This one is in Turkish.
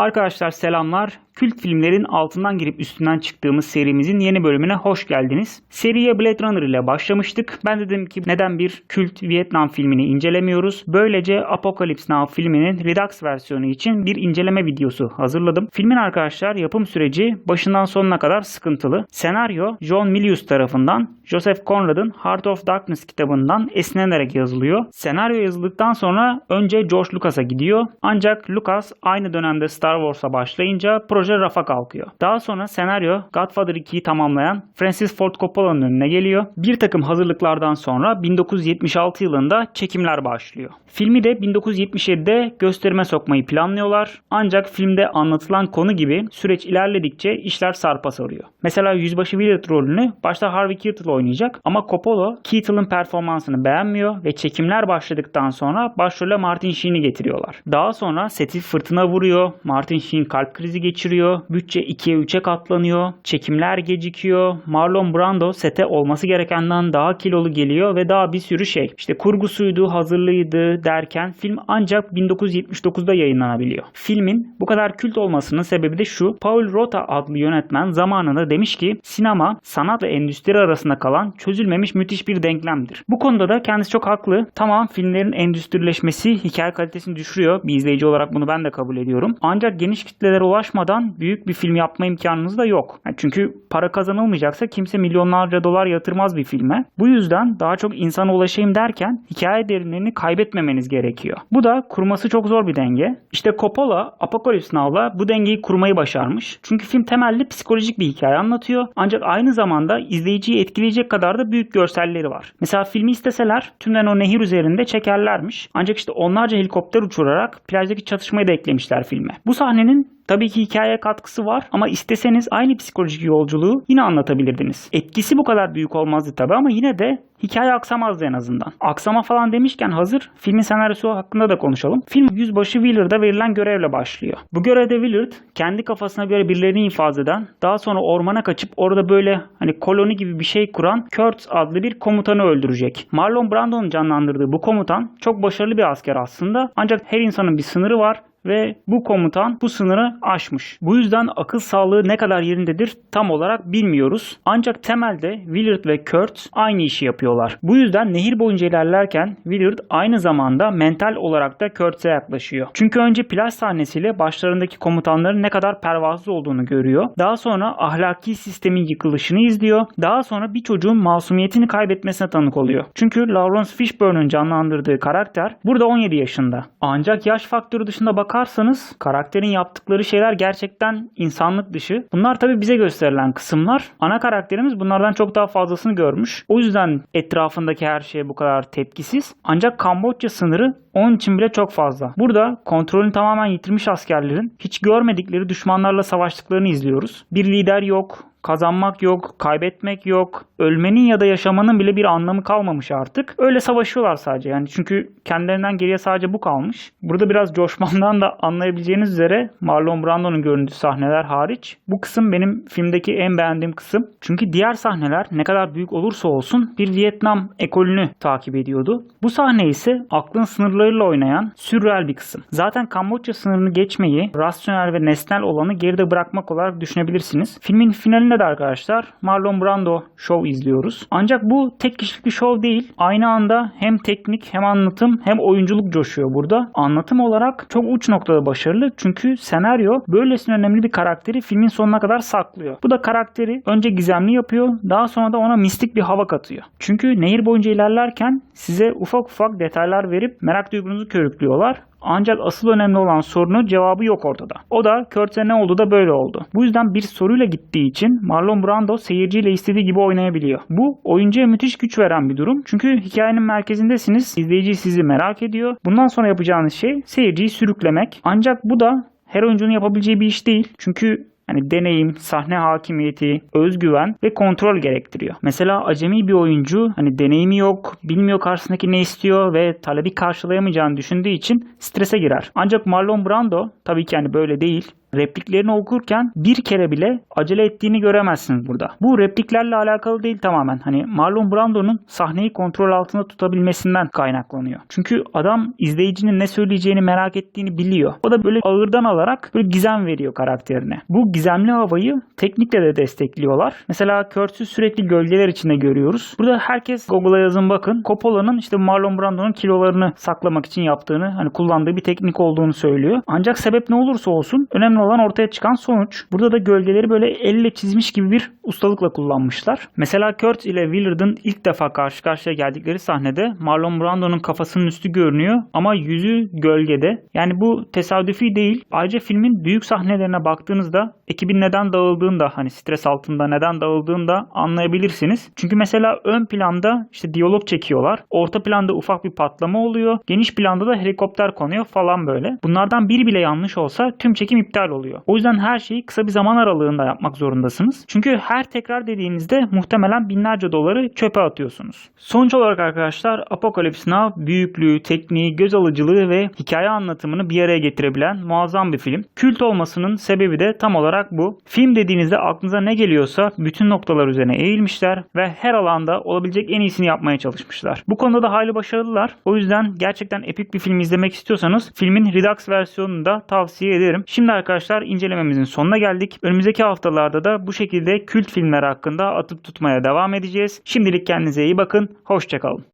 Arkadaşlar selamlar. Kült filmlerin altından girip üstünden çıktığımız serimizin yeni bölümüne hoş geldiniz. Seriye Blade Runner ile başlamıştık. Ben dedim ki neden bir kült Vietnam filmini incelemiyoruz? Böylece Apocalypse Now filminin Redux versiyonu için bir inceleme videosu hazırladım. Filmin arkadaşlar yapım süreci başından sonuna kadar sıkıntılı. Senaryo John Milius tarafından Joseph Conrad'ın Heart of Darkness kitabından esinlenerek yazılıyor. Senaryo yazıldıktan sonra önce George Lucas'a gidiyor. Ancak Lucas aynı dönemde Star Wars'a başlayınca proje rafa kalkıyor. Daha sonra senaryo Godfather 2'yi tamamlayan Francis Ford Coppola'nın önüne geliyor. Bir takım hazırlıklardan sonra 1976 yılında çekimler başlıyor. Filmi de 1977'de gösterime sokmayı planlıyorlar. Ancak filmde anlatılan konu gibi süreç ilerledikçe işler sarpa sarıyor. Mesela Yüzbaşı Willard rolünü başta Harvey Keitel oynayacak ama Coppola Keitel'ın performansını beğenmiyor ve çekimler başladıktan sonra başrole Martin Sheen'i getiriyorlar. Daha sonra seti fırtına vuruyor, Martin Sheen kalp krizi geçiriyor, bütçe 2'ye 3'e katlanıyor, çekimler gecikiyor, Marlon Brando sete olması gerekenden daha kilolu geliyor ve daha bir sürü şey. İşte kurgusuydu, hazırlığıydı derken film ancak 1979'da yayınlanabiliyor. Filmin bu kadar kült olmasının sebebi de şu. Paul Rota adlı yönetmen zamanında demiş ki sinema sanat ve endüstri arasında kalan çözülmemiş müthiş bir denklemdir. Bu konuda da kendisi çok haklı. Tamam filmlerin endüstrileşmesi hikaye kalitesini düşürüyor. Bir izleyici olarak bunu ben de kabul ediyorum. Ancak geniş kitlelere ulaşmadan büyük bir film yapma imkanınız da yok. Yani çünkü para kazanılmayacaksa kimse milyonlarca dolar yatırmaz bir filme. Bu yüzden daha çok insana ulaşayım derken hikaye derinliğini kaybetmemeniz gerekiyor. Bu da kurması çok zor bir denge. İşte Coppola Apocalypse Now'la bu dengeyi kurmayı başarmış. Çünkü film temelli psikolojik bir hikaye anlatıyor. Ancak aynı zamanda izleyiciyi etkileyecek kadar da büyük görselleri var. Mesela filmi isteseler tümden o nehir üzerinde çekerlermiş. Ancak işte onlarca helikopter uçurarak plajdaki çatışmayı da eklemişler filme. Bu sahnenin Tabii ki hikayeye katkısı var ama isteseniz aynı psikolojik yolculuğu yine anlatabilirdiniz. Etkisi bu kadar büyük olmazdı tabii ama yine de hikaye aksamazdı en azından. Aksama falan demişken hazır filmin senaryosu hakkında da konuşalım. Film yüzbaşı Willard'a verilen görevle başlıyor. Bu görevde Willard kendi kafasına göre birilerini infaz eden, daha sonra ormana kaçıp orada böyle hani koloni gibi bir şey kuran Kurtz adlı bir komutanı öldürecek. Marlon Brando'nun canlandırdığı bu komutan çok başarılı bir asker aslında ancak her insanın bir sınırı var ve bu komutan bu sınırı aşmış. Bu yüzden akıl sağlığı ne kadar yerindedir tam olarak bilmiyoruz. Ancak temelde Willard ve Kurt aynı işi yapıyorlar. Bu yüzden nehir boyunca ilerlerken Willard aynı zamanda mental olarak da Kurt'e yaklaşıyor. Çünkü önce plaj sahnesiyle başlarındaki komutanların ne kadar pervasız olduğunu görüyor. Daha sonra ahlaki sistemin yıkılışını izliyor. Daha sonra bir çocuğun masumiyetini kaybetmesine tanık oluyor. Çünkü Lawrence Fishburne'un canlandırdığı karakter burada 17 yaşında. Ancak yaş faktörü dışında bak bakarsanız karakterin yaptıkları şeyler gerçekten insanlık dışı. Bunlar tabi bize gösterilen kısımlar. Ana karakterimiz bunlardan çok daha fazlasını görmüş. O yüzden etrafındaki her şeye bu kadar tepkisiz. Ancak Kamboçya sınırı onun için bile çok fazla. Burada kontrolünü tamamen yitirmiş askerlerin hiç görmedikleri düşmanlarla savaştıklarını izliyoruz. Bir lider yok, Kazanmak yok, kaybetmek yok. Ölmenin ya da yaşamanın bile bir anlamı kalmamış artık. Öyle savaşıyorlar sadece. Yani çünkü kendilerinden geriye sadece bu kalmış. Burada biraz coşmandan da anlayabileceğiniz üzere Marlon Brando'nun göründüğü sahneler hariç bu kısım benim filmdeki en beğendiğim kısım. Çünkü diğer sahneler ne kadar büyük olursa olsun bir Vietnam ekolünü takip ediyordu. Bu sahne ise aklın sınırlarıyla oynayan sürreal bir kısım. Zaten Kamboçya sınırını geçmeyi rasyonel ve nesnel olanı geride bırakmak olarak düşünebilirsiniz. Filmin finalinde filmde de arkadaşlar Marlon Brando show izliyoruz. Ancak bu tek kişilik bir show değil. Aynı anda hem teknik hem anlatım hem oyunculuk coşuyor burada. Anlatım olarak çok uç noktada başarılı. Çünkü senaryo böylesine önemli bir karakteri filmin sonuna kadar saklıyor. Bu da karakteri önce gizemli yapıyor. Daha sonra da ona mistik bir hava katıyor. Çünkü nehir boyunca ilerlerken size ufak ufak detaylar verip merak duygunuzu körüklüyorlar. Ancak asıl önemli olan sorunun cevabı yok ortada. O da Kurtz'e ne oldu da böyle oldu. Bu yüzden bir soruyla gittiği için Marlon Brando seyirciyle istediği gibi oynayabiliyor. Bu oyuncuya müthiş güç veren bir durum. Çünkü hikayenin merkezindesiniz. İzleyici sizi merak ediyor. Bundan sonra yapacağınız şey seyirciyi sürüklemek. Ancak bu da her oyuncunun yapabileceği bir iş değil. Çünkü Hani deneyim, sahne hakimiyeti, özgüven ve kontrol gerektiriyor. Mesela acemi bir oyuncu hani deneyimi yok, bilmiyor karşısındaki ne istiyor ve talebi karşılayamayacağını düşündüğü için strese girer. Ancak Marlon Brando tabii ki hani böyle değil repliklerini okurken bir kere bile acele ettiğini göremezsiniz burada. Bu repliklerle alakalı değil tamamen. Hani Marlon Brando'nun sahneyi kontrol altında tutabilmesinden kaynaklanıyor. Çünkü adam izleyicinin ne söyleyeceğini merak ettiğini biliyor. O da böyle ağırdan alarak böyle gizem veriyor karakterine. Bu gizemli havayı teknikle de destekliyorlar. Mesela Kurtz'ü sürekli gölgeler içinde görüyoruz. Burada herkes Google'a yazın bakın. Coppola'nın işte Marlon Brando'nun kilolarını saklamak için yaptığını hani kullandığı bir teknik olduğunu söylüyor. Ancak sebep ne olursa olsun önemli olan ortaya çıkan sonuç. Burada da gölgeleri böyle elle çizmiş gibi bir ustalıkla kullanmışlar. Mesela Kurt ile Willard'ın ilk defa karşı karşıya geldikleri sahnede Marlon Brando'nun kafasının üstü görünüyor ama yüzü gölgede. Yani bu tesadüfi değil. Ayrıca filmin büyük sahnelerine baktığınızda ekibin neden dağıldığını da hani stres altında neden dağıldığını da anlayabilirsiniz. Çünkü mesela ön planda işte diyalog çekiyorlar. Orta planda ufak bir patlama oluyor. Geniş planda da helikopter konuyor falan böyle. Bunlardan biri bile yanlış olsa tüm çekim iptal oluyor. O yüzden her şeyi kısa bir zaman aralığında yapmak zorundasınız. Çünkü her tekrar dediğinizde muhtemelen binlerce doları çöpe atıyorsunuz. Sonuç olarak arkadaşlar Apocalypse Now büyüklüğü, tekniği, göz alıcılığı ve hikaye anlatımını bir araya getirebilen muazzam bir film. Kült olmasının sebebi de tam olarak bu. Film dediğinizde aklınıza ne geliyorsa bütün noktalar üzerine eğilmişler ve her alanda olabilecek en iyisini yapmaya çalışmışlar. Bu konuda da hayli başarılılar. O yüzden gerçekten epik bir film izlemek istiyorsanız filmin Redux versiyonunu da tavsiye ederim. Şimdi arkadaşlar incelememizin sonuna geldik. Önümüzdeki haftalarda da bu şekilde kült filmler hakkında atıp tutmaya devam edeceğiz. Şimdilik kendinize iyi bakın. Hoşçakalın.